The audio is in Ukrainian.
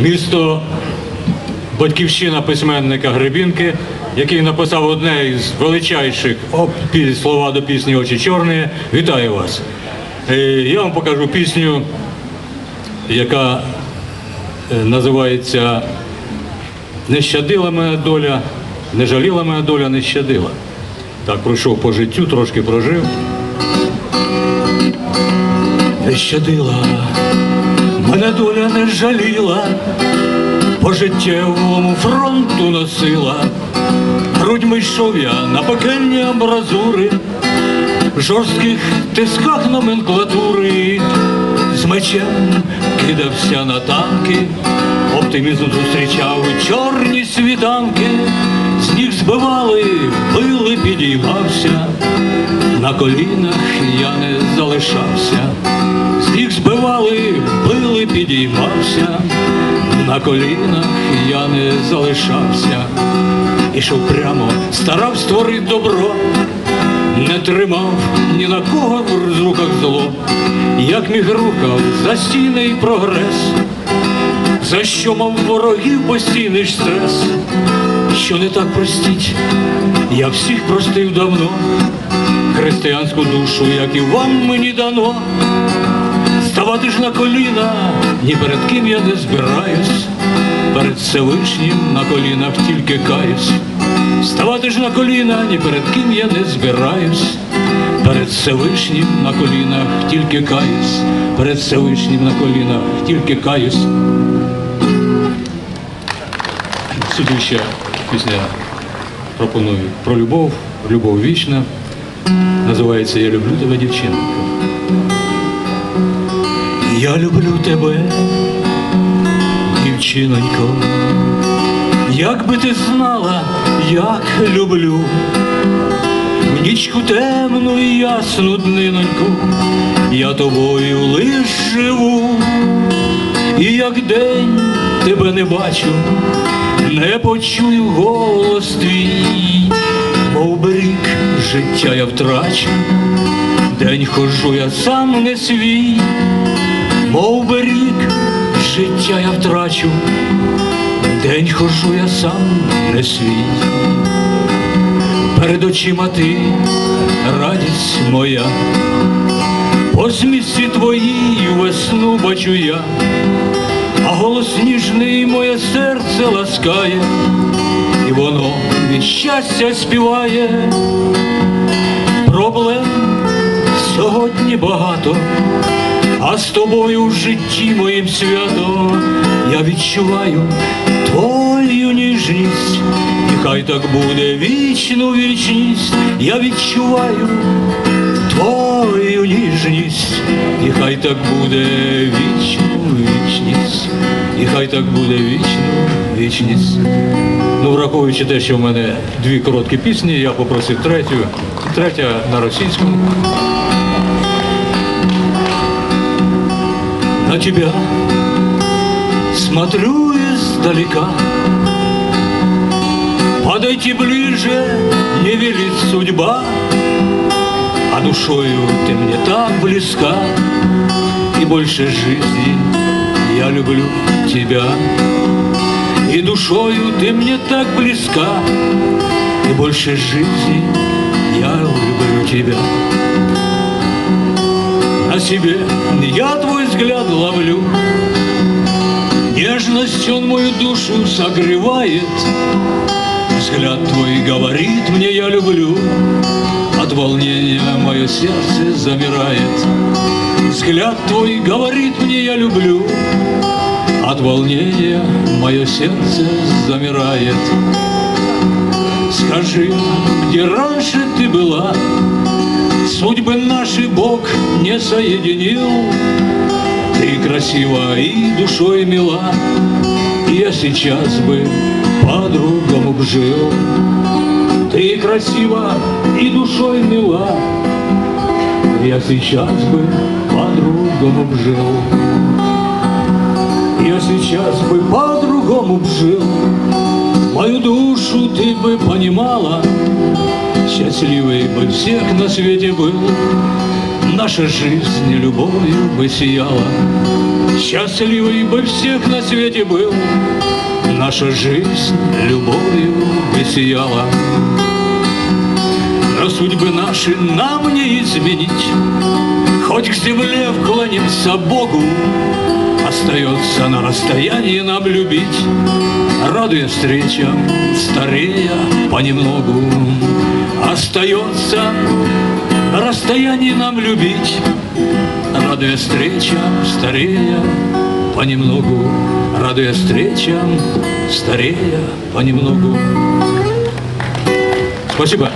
місто батьківщина письменника Гребінки, який написав одне із величайших слова до пісні Очі чорні. Вітаю вас. Е, Я вам покажу пісню, яка е, називається Не щадила мене доля, не жаліла мене доля, не щадила. Так, пройшов по життю, трошки прожив. Не щадила, мене доля не жаліла, по життєвому фронту носила, грудьми йшов я на пекельні амбразури, в жорстких тисках номенклатури, з мечем кидався на танки, оптимізм зустрічав чорні світанки, з ніг збивали, били, підіймався, на колінах я не залишався, ніг збивали, били, підіймався, на колінах я не залишався, ішов прямо, старав створити добро, не тримав ні на кого в руках зло, як міг рухав застійний прогрес, за що мав ворогів постійний стрес, що не так простіть, я всіх простив давно, християнську душу, як і вам мені дано. Ставати ж на коліна, ні перед ким я не збираюсь, перед Всевишнім на колінах тільки каюсь. Ставати ж на коліна, ні перед ким я не збираюсь, перед Всевишнім на колінах тільки каюсь, перед Всевишнім на колінах тільки каюсь. Сюди ще пісня пропоную про любов, любов вічна. Називається Я люблю тебе, дівчинка. Я люблю тебе, дівчинонько, як би ти знала, як люблю, нічку темну і ясну дниноньку, я тобою лиш живу, і як день тебе не бачу, не почую голос твій, мов рік життя я втрачу, день ходжу я сам не свій. Мов рік життя я втрачу, день хожу я сам не свій. Перед очима ти радість моя, по змісті твоїй весну бачу я, а голос ніжний моє серце ласкає, щастя співає. Проблем сьогодні багато. А з тобою в житті моїм свято я відчуваю твою ніжність, і хай так буде вічну вічність, я відчуваю твою ніжність, і хай так буде вічну вічність, і хай так буде вічну вічність. Ну, враховуючи те, що в мене дві короткі пісні, я попросив третю, третя на російському. на тебя Смотрю издалека Подойти ближе не велит судьба А душою ты мне так близка И больше жизни я люблю тебя И душою ты мне так близка И больше жизни я люблю тебя на себе я твой взгляд ловлю. Нежность он мою душу согревает. Взгляд твой говорит мне я люблю. От волнения мое сердце замирает. Взгляд твой говорит мне я люблю. От волнения мое сердце замирает. Скажи, где раньше ты была? Судьбы наши Бог не соединил. Ты красива и душой мила, я сейчас бы по-другому б жил. Ты красива и душой мила, я сейчас бы по-другому б жил. Я сейчас бы по-другому жил, Мою душу ты бы понимала, Счастливый бы всех на свете был, Наша жизнь любовью бы сияла, Счастливый бы всех на свете был, Наша жизнь любовью бы сияла. Наши нам не изменить, Хоть к земле вклонимся Богу, Остается на расстоянии нам любить, Радуя встречам, старея понемногу. Остается на расстоянии нам любить, Радуя встречам, старея понемногу, Радуя встречам, старея понемногу. Спасибо.